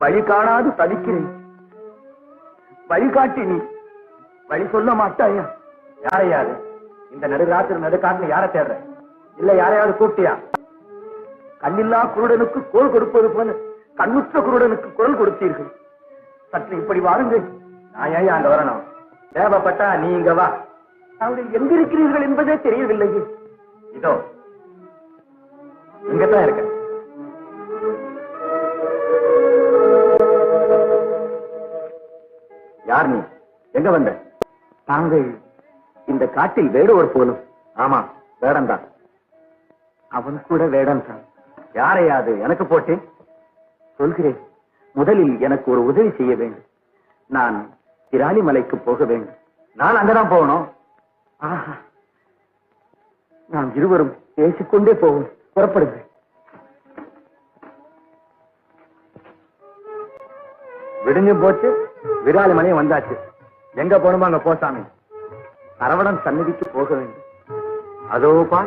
வழி காணாது தவிக்கிறேன். வழிகாட்டி நீ வழி சொல்ல மாட்டாயா? யாரையாது இந்த நடுராத்திரி நடுக்காட்டுல யாரை தேடுற? இல்ல யாரையாவது கூப்பிட்டியா? கண்ணில்லா குருடனுக்கு கோல் கொடுப்பது போல கண்ணுற்ற குருடனுக்கு குரல் கொடுத்தீர்கள். சற்று இப்படி வாருங்கள். நான் ஏன் அங்க வரணும்? தேவைப்பட்டா நீ இங்க வா. அவர்கள் எங்கிருக்கிறீர்கள் என்பதே தெரியவில்லையே. இதோ இங்கதான் இருக்க யார் நீ? எங்க வந்த? தாங்கள் இந்த காட்டில் வேடுவர் போலும். ஆமா வேடம்தான். அவன் கூட வேடம் தான் யாரையாது எனக்கு போட்டு? சொல்கிறேன். முதலில் எனக்கு ஒரு உதவி செய்ய வேண்டும். நான் திராணி மலைக்கு போக வேண்டும். நான் அங்கதான் போகணும். ஆஹா. நாம் இருவரும் பேசிக்கொண்டே போவோம். புறப்படுங்கள். விடிஞ்சும் போச்சு. விராலி மணியும் வந்தாச்சு. எங்க போகணுமோ அங்க போசாமி அரவணன் சந்நிதிக்கு போக வேண்டும். அதோ பா